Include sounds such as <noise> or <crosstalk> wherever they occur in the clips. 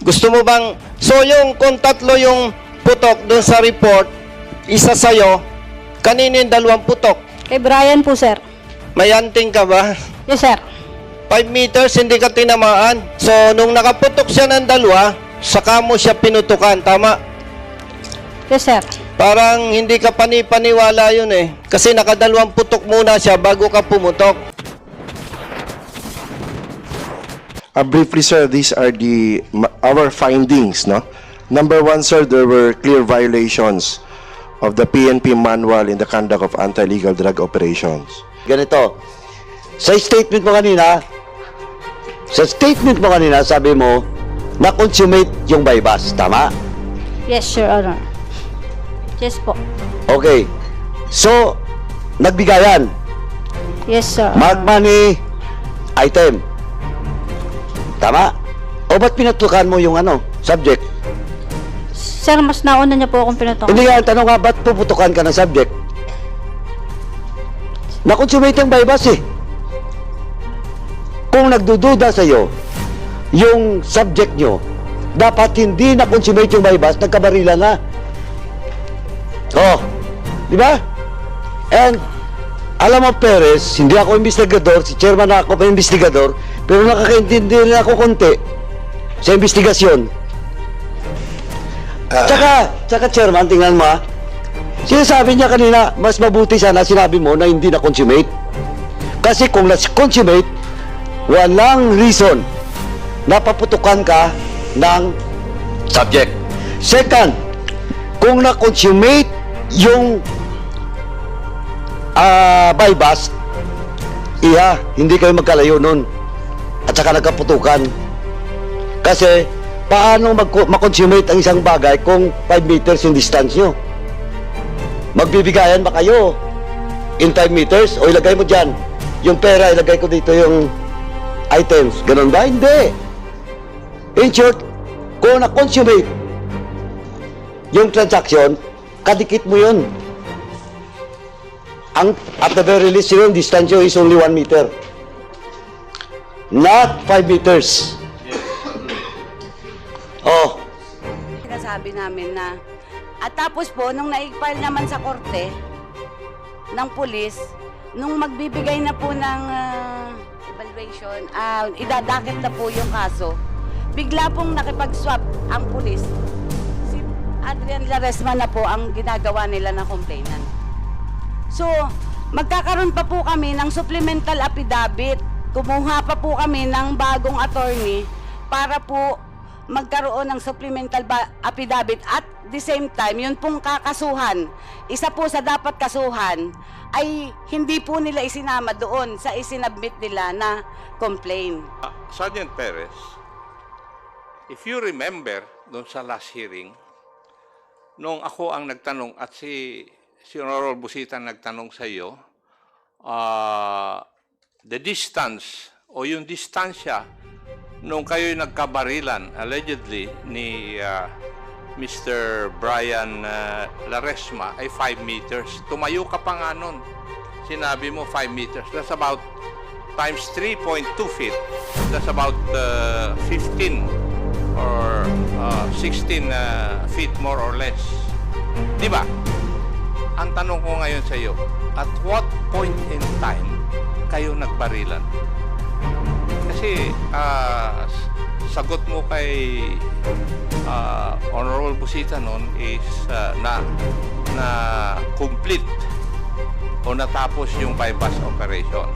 Gusto mo bang, so yung kung tatlo yung putok doon sa report, isa sa'yo, kanino yung dalawang putok? Kay Brian po, sir. May anting ka ba? Yes, sir. 5 meters, hindi ka tinamaan. So, nung nakaputok siya ng dalawa, saka mo siya pinutukan, tama? Yes, sir. Parang hindi ka panipaniwala yun eh. Kasi nakadalawang putok muna siya bago ka pumutok. Uh, briefly, sir, these are the our findings. No, number one, sir, there were clear violations of the PNP manual in the conduct of anti-legal drug operations. Ganito, sa statement mo kanina, sa statement mo kanina, sabi mo, na-consummate yung bypass, tama? Yes, Your Honor. Yes po. Okay. So, nagbigayan. Yes, sir. Mark money, item. Tama? O ba't pinatukan mo yung ano, subject? Sir, mas nauna niya po akong pinutok. Hindi nga, ang tanong nga, ba't puputukan ka ng subject? Na-consummate yung bypass eh. Kung nagdududa sa'yo, yung subject nyo, dapat hindi na-consummate yung bypass, nagkabarila na. Oh, di ba? And, alam mo, Perez, hindi ako investigador, si chairman na ako pa investigador, pero nakakaintindi rin ako konti sa investigasyon. Tsaka, tsaka chairman, tingnan mo ah. Sinasabi niya kanina, mas mabuti sana sinabi mo na hindi na-consummate. Kasi kung na-consummate, walang reason na paputukan ka ng subject. Second, kung na-consummate yung ah bypass, iya, hindi kayo magkalayo nun. At saka nagkaputukan. Kasi, paano mag- makonsummate ang isang bagay kung 5 meters yung distance nyo? Magbibigayan ba kayo in 5 meters? O ilagay mo dyan, yung pera, ilagay ko dito yung items. Ganun ba? Hindi. In short, kung na-consummate yung transaction, kadikit mo yun. Ang, at the very least, yung distance nyo is only 1 meter. Not 5 meters. Oh, Sinasabi namin na at tapos po nung na-file naman sa korte ng pulis nung magbibigay na po ng ah, evaluation ah, idadakit na po yung kaso bigla pong nakipag-swap ang pulis si Adrian Laresma na po ang ginagawa nila na complainant So, magkakaroon pa po kami ng supplemental affidavit. Kumuha pa po kami ng bagong attorney para po magkaroon ng supplemental affidavit at the same time, yun pong kakasuhan, isa po sa dapat kasuhan, ay hindi po nila isinama doon sa isinabmit nila na complaint. Uh, Sergeant Perez, if you remember doon sa last hearing, nung ako ang nagtanong at si si Honorable Busita nagtanong sa iyo, ah, the distance o yung distansya nung kayo nagkabarilan allegedly ni ah, Mr. Brian ah, Laresma ay 5 meters. Tumayo ka pa nga nun. Sinabi mo 5 meters. That's about times 3.2 feet. That's about uh, 15 or uh, 16 uh, feet more or less. Di ba? Ang tanong ko ngayon sa iyo, at what point in time kayo nagbarilan? Kasi s- sagot mo kay ah, Honorable Busita noon is ah, na na complete o natapos yung bypass operation.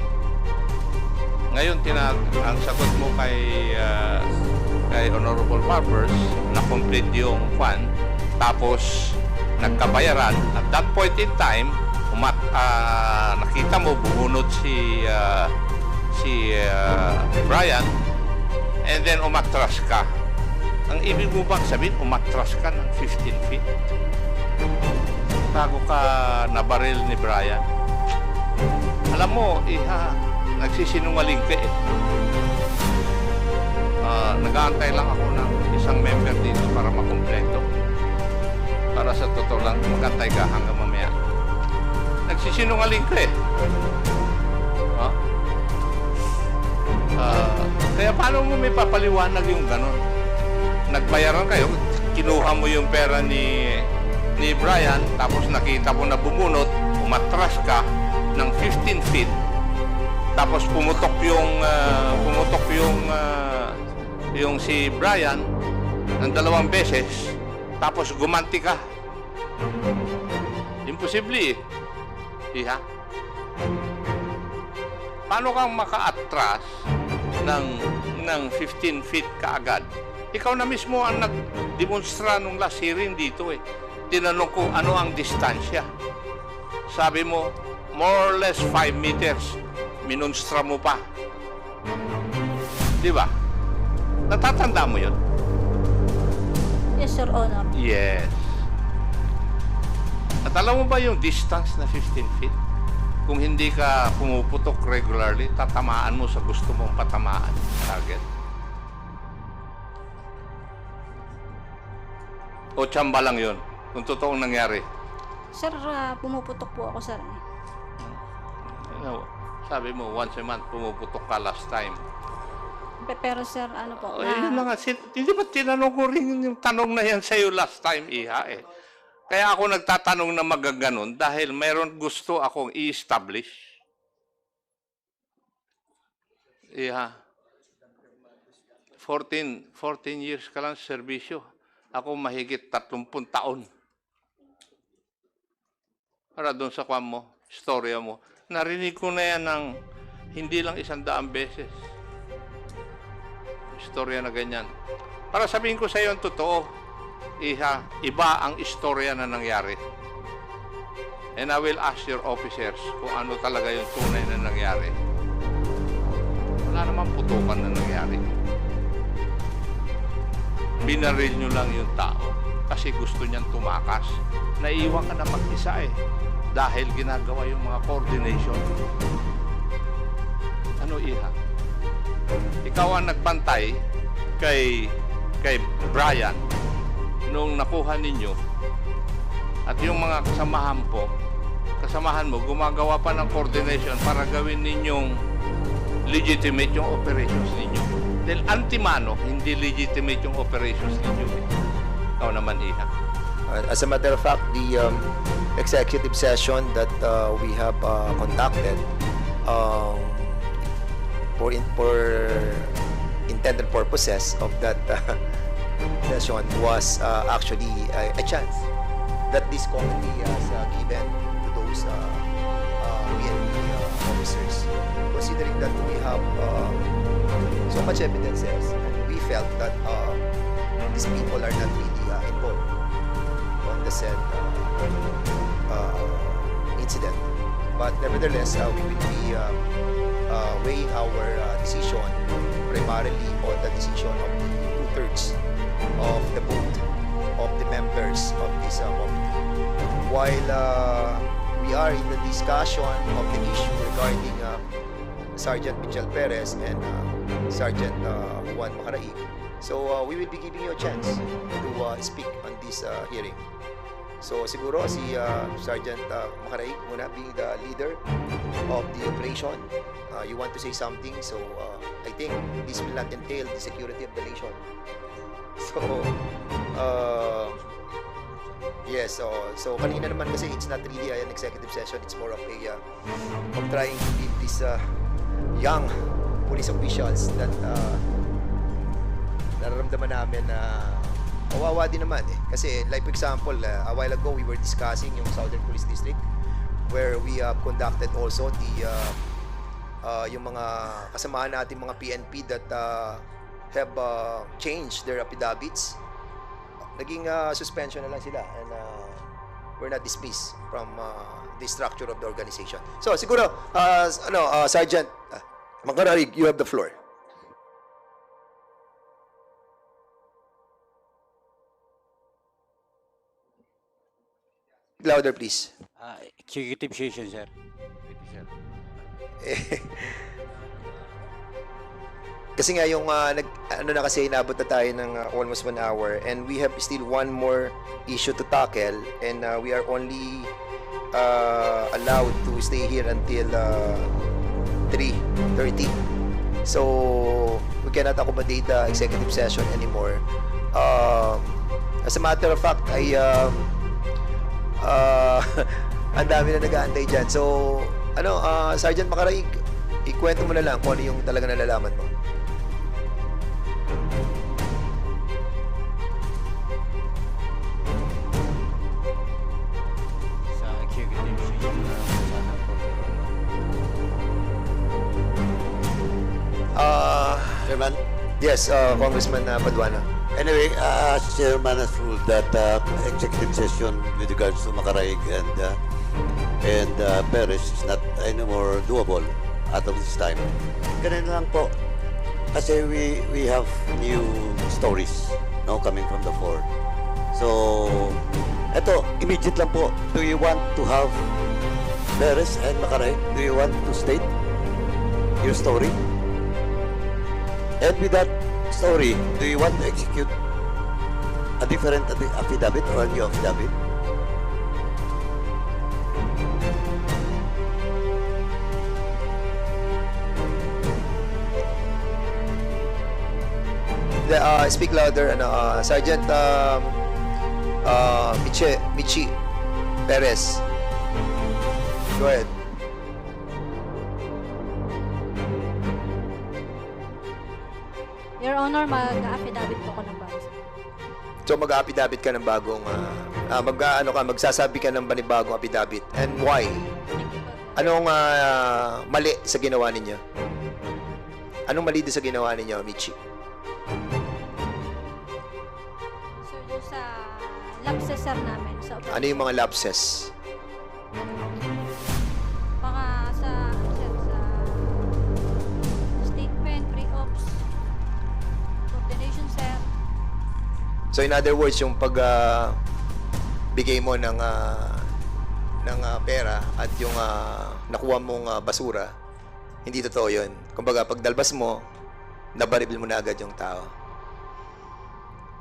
Ngayon, tina ang sagot mo kay ah, kay Honorable Barbers na complete yung fan tapos nagkabayaran at that point in time umat ah, nakita mo bumunod si ah, si ah, Brian and then umatras ka ang ibig mo bang sabihin umatras ka ng 15 feet bago ka nabaril ni Brian alam mo iha nagsisinungaling ka eh Ah, nag-aantay lang ako ng isang member dito para makumpleto. Para sa totoo lang, magantay ka hanggang mamaya. Nagsisinungaling ka eh. Ha? Ah, kaya paano mo may papaliwanag yung ganon? nagbayaran kayo, kinuha mo yung pera ni ni Brian, tapos nakita mo na bumunot, umatras ka ng 15 feet, tapos pumutok yung ah, pumutok yung ah, yung si Brian ng dalawang beses, tapos gumanti ka. Imposible eh. Iha? Paano kang maka-atras ng, ng 15 feet kaagad? Ikaw na mismo ang nag-demonstra nung last hearing dito eh. Tinanong ko ano ang distansya. Sabi mo, more or less 5 meters. Minonstra mo pa. Di ba? Natatanda mo yun? Yes, Your Honor. Yes. At alam mo ba yung distance na 15 feet? Kung hindi ka pumuputok regularly, tatamaan mo sa gusto mong patamaan target. O tsamba lang yun, kung totoong nangyari. Sir, ah, pumuputok po ako, sir. You know, sabi mo, once a month, pumuputok ka last time. Pe- Pero, sir, ano po, Oh, yun na nga. Sin- Hindi ba tinanong ko rin yung tanong na yan sa'yo last time, Iha eh. Kaya ako nagtatanong na magaganon dahil mayroon gusto akong i-establish. Iha. 14, 14 years ka lang serbisyo. Ako mahigit 30 taon. Para doon sa kwan mo, storya mo. Narinig ko na yan ng hindi lang isang daang beses istorya na ganyan. Para sabihin ko sa iyo ang totoo, iha, iba ang istorya na nangyari. And I will ask your officers kung ano talaga yung tunay na nangyari. Wala namang putukan na nangyari. Binaril nyo lang yung tao kasi gusto niyang tumakas. Naiwan ka na mag-isa eh dahil ginagawa yung mga coordination. Ano iha? ikaw ang nagpantay kay kay Brian nung nakuha ninyo at yung mga kasamahan po kasamahan mo gumagawa pa ng coordination para gawin ninyong legitimate yung operations ninyo. Dahil antimano hindi legitimate yung operations ninyo. Ikaw naman iha. Uh, As a matter of fact, the um, executive session that uh, we have uh, conducted um, for, in, for intended purposes of that uh, session was uh, actually a, a chance that this committee has uh, given to those uh, uh, uh, officers, considering that we have uh, so much evidences and we felt that uh, these people are not really uh, involved on the said uh, uh, incident. But nevertheless, uh, we will be uh, uh, weighing our uh, decision primarily on the decision of the two-thirds of the vote of the members of this uh, committee. While uh, we are in the discussion of the issue regarding uh, Sergeant Michel Perez and uh, Sergeant uh, Juan Macaraig, so uh, we will be giving you a chance to uh, speak on this uh, hearing. So siguro si uh, Sergeant uh, Macaraig muna being the leader of the operation. Uh, you want to say something, so uh, I think this will not entail the security of the nation. <laughs> So, uh, yes, so, so kanina naman kasi it's not really an executive session, it's more of a, uh, of trying to give these uh, young police officials that uh, nararamdaman namin na kawawa din naman eh. Kasi like example, uh, a while ago we were discussing yung Southern Police District where we have conducted also the uh, uh, yung mga kasamahan natin mga PNP that uh, have uh, changed their affidavits. Naging uh, suspension na lang sila and uh, we're not dismissed from uh, the structure of the organization. So siguro, uh, ano, uh, Sergeant uh, Magararig, you have the floor. Louder, please. Ah, executive session, sir. <laughs> Kasi nga yung ah, nag ano na kasi inabot na tayo ng ah, almost one hour and we have still one more issue to tackle and ah, we are only ah, allowed to stay here until uh, 3.30. So we cannot accommodate the executive session anymore. um, as a matter of fact, ay um, uh, <laughs> ang dami na nag-aantay dyan. So, ano, uh, Sergeant Makaraig, ikwento mo na lang kung ano yung talaga nalalaman mo. Yes, uh, Congressman uh, Paduano. Anyway, uh, Chairman has ruled that uh, executive session with regards to Makaraig and uh, and uh, Perez is not anymore doable out of this time. Ganun lang po. Kasi we we have new stories no coming from the fore. So, eto, immediate lang po. Do you want to have Perez and Makaraig? Do you want to state your story? And with that story, do you want to execute a different affidavit or a new affidavit? The, uh, speak louder, ano, uh, Sergeant um, uh, Michi, Michi Perez. Go ahead. Honor, mag-affidavit po ako ng bago. So mag-affidavit ka ng bagong uh, mag ano ka magsasabi ka ng panibagong affidavit and why? Anong ah, mali sa ginawa ninyo? Anong mali din sa ginawa ninyo, Michi? Sir, doon sa lapses sir namin, sa Ano yung mga lapses? So in other words, yung pag ah, bigay mo ng ah, ng ah, pera at yung ah, nakuha mong ah, basura, hindi totoo 'yun. Kumbaga pag dalbas mo, nabaribil mo na agad yung tao.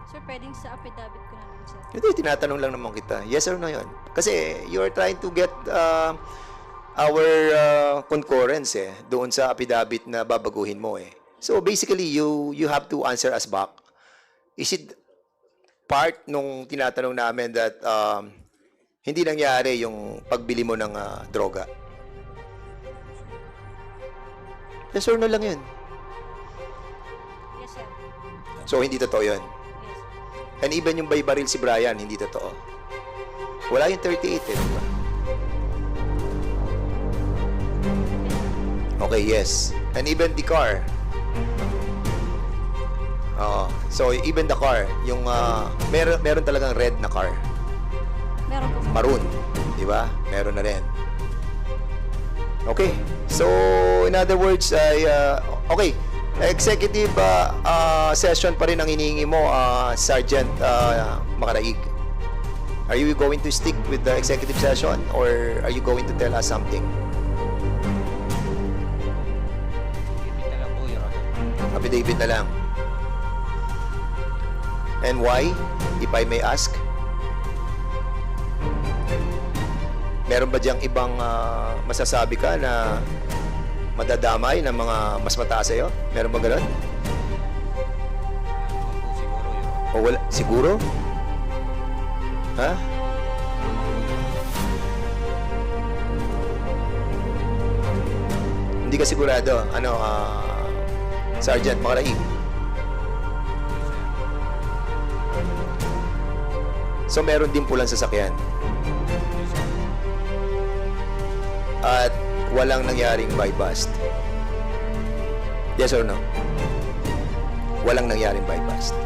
Sir, pwedeng sa affidavit ko na lang, sir. Hindi, tinatanong lang naman kita. Yes or no 'yun? Kasi you are trying to get ah, our ah, concurrence eh doon sa affidavit na babaguhin mo eh. So basically, you you have to answer us back. Is it part nung tinatanong namin that um, hindi nangyari yung pagbili mo ng ah, droga? Yes or no lang yun. Yes, sir. So hindi totoo yun. Yes. And even yung bay baril si Brian, hindi totoo. Wala yung 38 eh, di ba? Okay, yes. And even the car. Oo. So, even the car, yung uh, meron, meron talagang red na car. Meron po. Maroon. Di ba? Meron na rin. Okay. So, in other words, ay, uh, okay. Executive uh, uh, session pa rin ang hinihingi mo, uh, Sergeant uh, Makaraig. Are you going to stick with the executive session or are you going to tell us something? Ibig na lang po, Your Honor. Affidavit na lang. And why, if I may ask? Meron ba diyang ibang ah, masasabi ka na madadamay ng mga mas mataas sa'yo? Meron ba ganun? O wala? Siguro? Ha? Hindi ka sigurado. Ano, ah, Sergeant Makaraig? So meron din pulang sasakyan. At walang nangyaring bust. Yes or no? Walang nangyaring bust.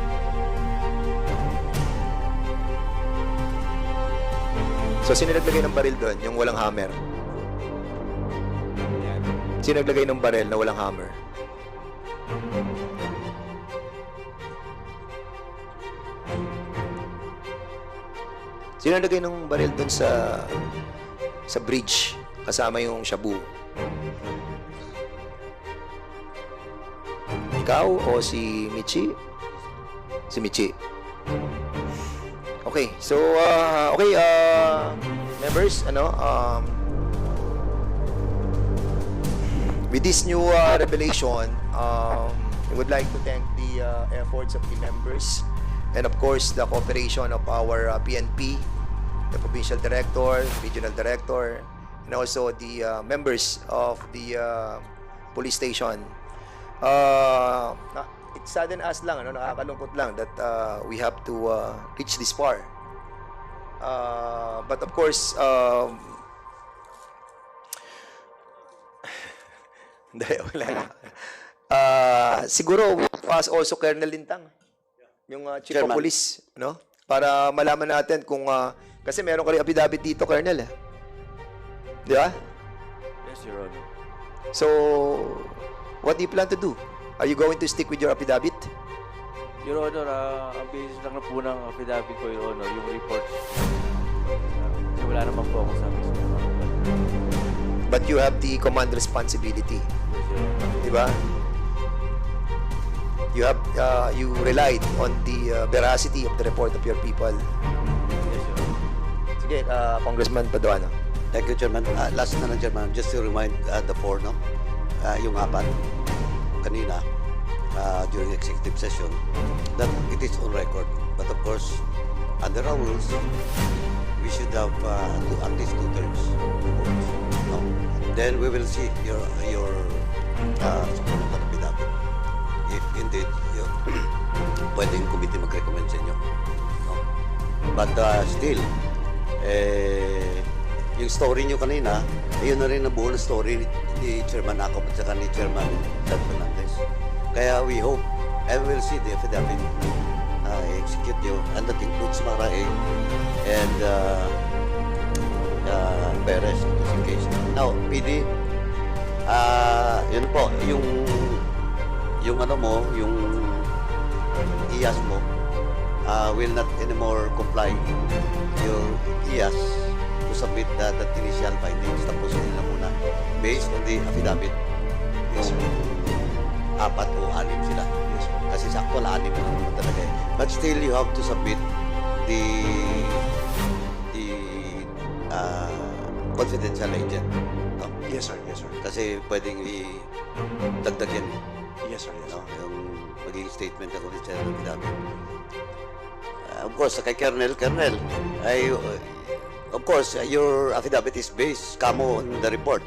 So sino naglagay ng baril doon? Yung walang hammer. Yan. Sino naglagay ng baril na walang hammer? Sino naglagay ng baril doon sa sa bridge kasama yung shabu? Ikaw o si Michi? Si Michi. Okay, so uh, okay uh, members, ano um with this new uh, revelation, um, I would like to thank the uh, efforts of the members and of course the cooperation of our uh, PNP, the provincial director, regional director, and also the uh, members of the uh, police station. Uh, it sadden us lang, ano, nakakalungkot lang that uh, we have to uh, reach this far. Uh, but of course, um, <sighs> Hindi, wala na. Ah, siguro, as also Colonel Lintang, yung uh, Chief of. Police, no? Para malaman natin kung, ah, kasi meron ka rin affidavit dito, Colonel, eh. Di ba? Yes, Your Honor. So, what do you plan to do? Are you going to stick with your affidavit? Your Honor, ah, ang basis lang na po ng affidavit ko, Your Honor, yung report. Uh, wala naman po ako sa But you have the command responsibility, Yes, di ba? You have, uh, you relied on the uh, veracity of the report of your people. Sige, uh, Congressman Paduano. Thank you, Chairman. Ah, last na lang, Chairman. Just to remind uh, the four, no? Ah, yung apat, kanina, ah, during executive session, that it is on record. But of course, under our rules, we should have uh, two, at least two terms. No? Then we will see your your uh. If indeed, you, <clears throat> pwede yung committee mag-recommend sa inyo. No? But uh, still, eh, yung story nyo kanina, ayun na rin ang buo na story ni, Chairman Akop at saka ni Chairman Ted Fernandez. Kaya we hope, and we'll see the affidavit na execute you, and that includes Marae and uh, uh, Perez, just in case. Now, PD, ah, yun po, yung yung ano mo, yung IAS mo, uh, will not anymore comply your IAS to submit that, that initial findings. Tapos na muna. Based on the affidavit. Yung apat o anim sila. Kasi sa actual anim na naman talaga eh. But still, you have to submit the the uh, confidential agent. No? Yes, sir. Yes, sir. Kasi pwedeng i-dagdag yan. Yes, sir. Yes, no, yung magiging statement ng affidavit. Uh, of course, kay Colonel, Colonel, ay, uh, of course, your affidavit is based kamo on the report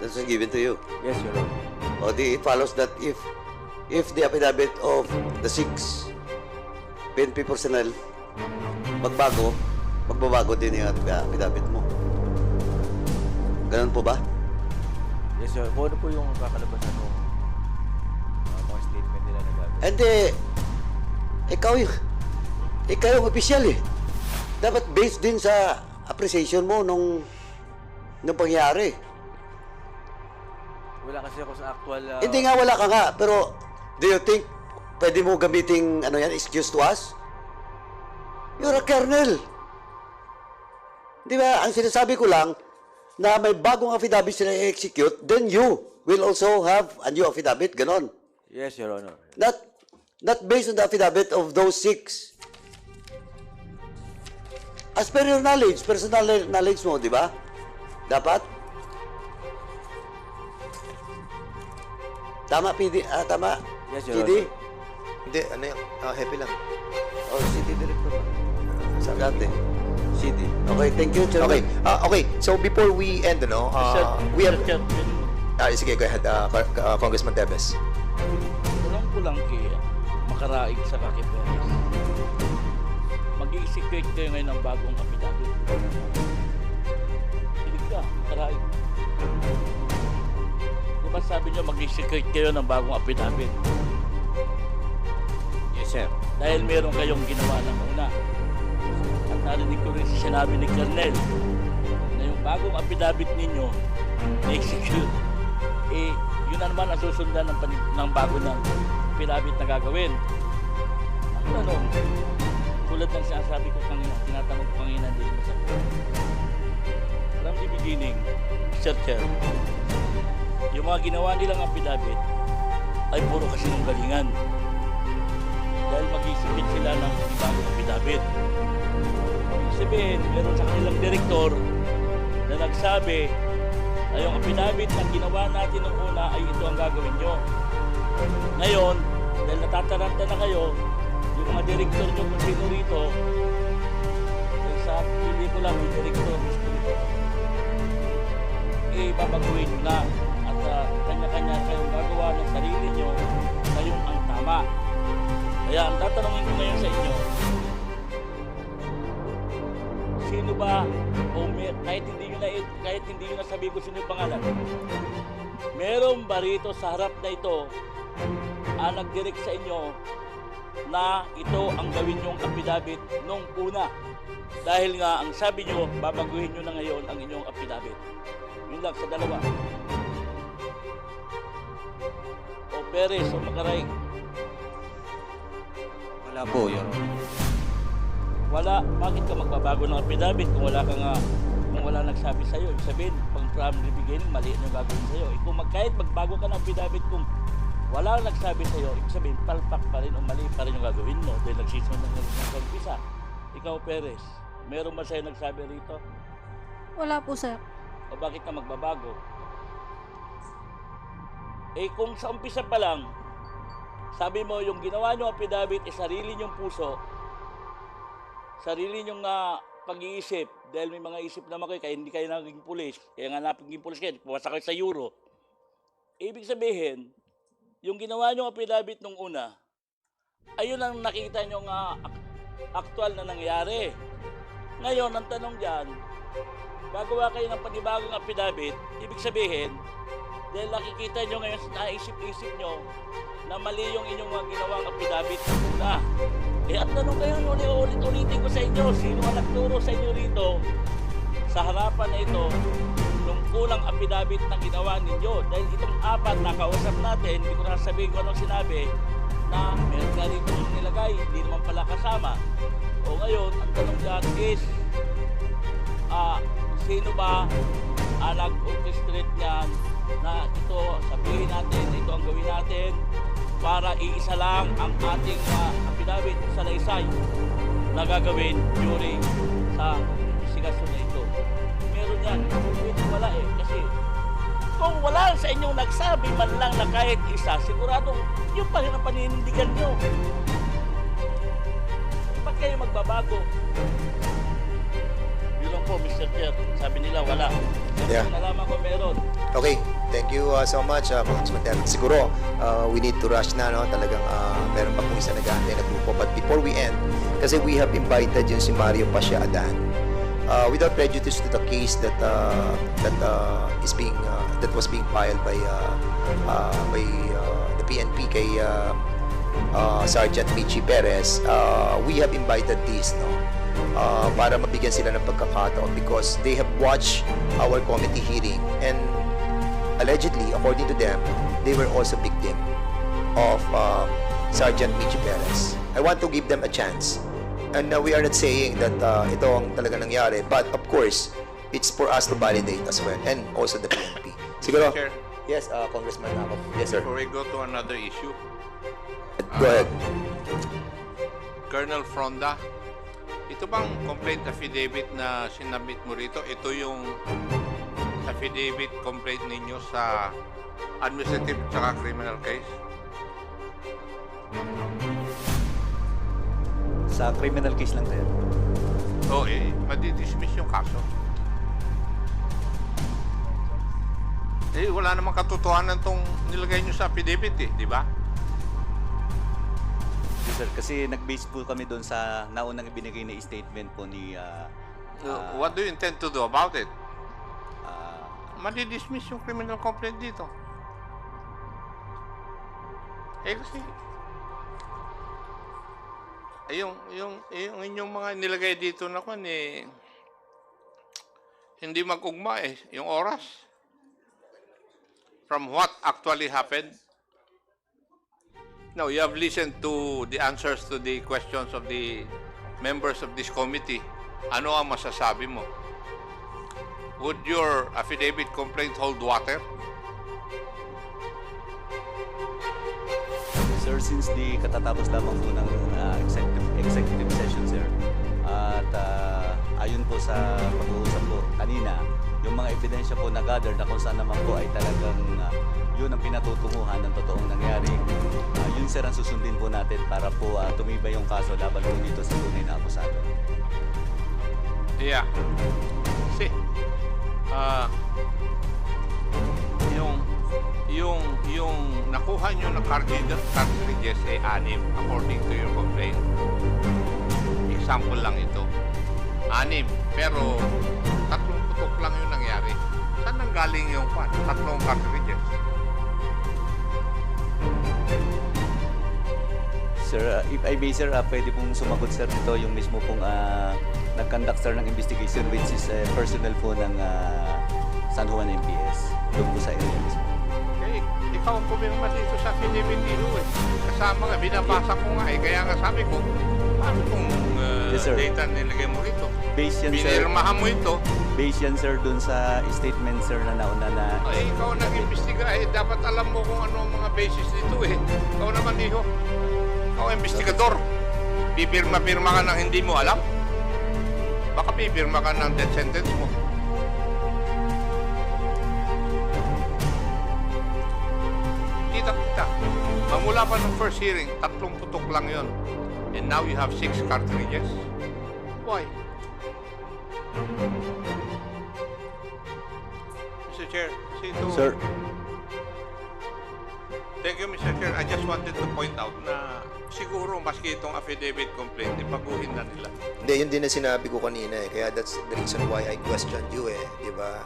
that's given to you. Yes, Your Honor. O di, it follows that if if the affidavit of the six PNP personnel magbago, magbabago din yung affidavit mo. Ganun po ba? Yes, Honor. Kung ano po yung kakalabasan ng uh, mga statement nila na gagawin. Hindi. Ikaw yung, ikaw yung official eh. Dapat based din sa appreciation mo nung, nung pangyari. Wala kasi ako sa actual... ah, Hindi nga wala ka nga, pero do you think pwede mo gamiting ano yan, excuse to us? You're a colonel. Di ba? Ang sinasabi ko lang, na may bagong affidavit sila i-execute, then you will also have a new affidavit, ganon. Yes, Your Honor. Not not based on the affidavit of those six. As per your knowledge, personal knowledge mo, di ba? Dapat? Tama, PD. Ah, tama. Yes, Your PD? Hindi, ano yan? Ah, happy lang. Oh, CD director. Sa dati. CD. Okay, thank you, Chairman. Okay, ah, okay. So before we end, ano, ah, we have... Ah, sige, go ahead, ah, Cor- ah, Congressman Tevez. Kulang ko lang kay makaraig sa Kaki Perez. Mag-i-execute kayo ngayon ng bagong affidavit. Hilig ka, makaraig. Di ba sabi niyo mag-execute kayo ng bagong affidavit? Yes, sir. Dahil meron kayong ginawa ng una. At narinig ko rin si sinabi ni Colonel na yung bagong affidavit ninyo na-execute, eh, yun na naman ang susundan ng, ng bago ng affidavit na gagawin. Ang tanong, tulad ng sinasabi ko kanina, tinatanong ko kanina din sa From the beginning, Sir Chair, yung mga ginawa nilang affidavit ay puro kasinunggalingan dahil mag-isipin sila ng bagong affidavit. Ibig sabihin, meron sa kanilang direktor na nagsabi na yung affidavit na ginawa natin nung una ay ito ang gagawin nyo. Ngayon, dahil natataranta na kayo, yung mga direktor nyo kung sino rito, eh, sa yung direktor, gusto nito. Eh, babaguhin nyo na. At ah, kanya-kanya kayong gagawa ng sarili nyo, kayong ang tama. Kaya ang tatanungin ko ngayon sa inyo, sino ba o may, kahit hindi nyo na kahit hindi nyo nasabi ko sino yung pangalan meron ba rito sa harap na ito ang nag-direct sa inyo na ito ang gawin nyong affidavit nung una. Dahil nga ang sabi nyo babaguhin nyo na ngayon ang inyong affidavit. Yun lang sa dalawa. O Perez o Makaray. Wala po, Your wala, bakit ka magbabago ng affidavit kung wala ka nga, kung wala nagsabi sa'yo? Ibig sabihin, pang from the beginning, mali na gagawin sa'yo. Eh, kung mag, kahit magbago ka ng affidavit kung wala nagsabi sa'yo, ibig sabihin, palpak pa rin o mali pa rin yung gagawin mo dahil nagsisunod ng ng umpisa. Ikaw, Perez, meron ba sa'yo nagsabi rito? Wala po, sir. O bakit ka magbabago? Eh kung sa umpisa pa lang, sabi mo yung ginawa nyo affidavit is sarili nyong puso, sarili nyong nga pag-iisip, dahil may mga isip naman kayo, kaya hindi kayo naging pulis, kaya nga naging pulis kayo, puwasa kayo sa Euro. Ibig sabihin, yung ginawa nyo affidavit nung una, ayun ang nakita nyo nga ak- aktual na nangyari. Ngayon, ang tanong dyan, gagawa kayo ng panibagong affidavit, ibig sabihin, dahil nakikita nyo ngayon, naisip-isip nyo na mali yung inyong mga ginawang affidavit na. Eh, at tanong kayo, ulit-ulitin ko sa inyo, sino ang nagturo sa inyo rito sa harapan na ito kulang affidavit na ginawa ninyo. Dahil itong apat na kausap natin, hindi ko na sabihin kung anong sinabi, na meron ka rito nilagay, hindi naman pala kasama. O ngayon, ang tanong dyan is, ah, sino ba ang nag-orchestrate niyan na ito, sabihin natin, ito ang gawin natin para iisa lang ang ating uh, affidavit sa laysay na gagawin during sa investigasyon na. Yan. Pwede wala eh. Kasi kung wala sa inyong nagsabi man lang na kahit isa, siguradong yun pa rin ang paninindigan nyo. Ba't kayo magbabago? Yun lang po, Mr. Chair. Sabi nila wala. Yeah. Pero nalaman ko meron. Okay, thank you uh, so much, uh, Congressman Derek. Siguro, uh, we need to rush na, no? Talagang uh, meron pa pong isa nag-aantay na grupo. But before we end, kasi we have invited yung si Mario Pasha Adan. Uh, without prejudice to the case that uh, that uh, is being uh, that was being filed by uh, uh, by uh, the PNP kay uh, uh, Sergeant Michi Perez, uh, we have invited this, no? uh, para mabigyan sila ng pagkakataon because they have watched our committee hearing and allegedly, according to them, they were also victim of uh, Sergeant Michi Perez. I want to give them a chance. And uh, we are not saying that uh, ito ang talaga nangyari, but of course, it's for us to validate as well and also the PNP. Siguro, Chair, yes, uh, Congressman Nakop. Yes, sir. before we go to another issue, Go ahead. Colonel Fronda, ito bang complaint affidavit na sinabit mo rito? Ito yung affidavit complaint ninyo sa administrative tsaka criminal case? Sa criminal case lang, sir. O eh, madidismiss yung kaso. Eh, wala namang katotohanan tong nilagay nyo sa affidavit eh, di ba? Yes, sir. Kasi nag-base po kami doon sa naunang ibinigay na statement po ni... ah, ah, What do you intend to do about it? ah, Madidismiss yung criminal complaint dito. Eh kasi, yung, yung, yung inyong mga nilagay dito na kwan eh, hindi mag-ugma eh, yung oras. From what actually happened. No, you have listened to the answers to the questions of the members of this committee. Ano ang masasabi mo? Would your affidavit complaint hold water? Sir, since di katatapos lamang po ng ah, executive, executive session, sir, at ah, ayon po sa pag-uusap po kanina, yung mga ebidensya po na gather na kung saan naman po ay talagang ah, yun ang pinatutunguhan ng totoong nangyari. Ah, yun sir ang susundin po natin para po ah, tumibay yung kaso laban po dito sa tunay na akusado. Yeah. Ah, yung, yung, yung nakuha nyo na cartridges, cartridges ay anim, according to your complaint. Example lang ito. Anim. Pero, tatlong putok lang yung nangyari. Saan nanggaling yung kwan? Tatlong cartridges. Sir, ah, if I may sir, ah, pwede pong sumagot sir nito yung mismo pong ah, nag-conduct sir ng investigation which is eh, personnel po ng ah, San Juan MPS. Doon po sa area mismo. Ikaw ang pumirma dito sa nilo eh. Kasama nga, binabasa ko nga eh. Kaya nga sabi ko, paano kung uh, Yes, sir. data nilagay mo rito? Based yan sir, mo ito, based yan sir dun sa statement sir na nauna na ay ikaw nag-imbestiga eh. Dapat alam mo kung ano ang mga basis nito eh. Ikaw naman, iho. Ikaw investigador. Pipirma-pirma ka ng hindi mo alam. Baka pipirma ka ng death sentence mo. Mamula pa ng first hearing, tatlong putok lang yon. And now you have six cartridges. Why? Mr. Chair, kasi ito... Sir, Thank you, Mr. Chair. I just wanted to point out na siguro maski itong affidavit complaint, ipaguhin na nila. Hindi, yun din na sinabi ko kanina eh. Kaya that's the reason why I questioned you eh. Di ba?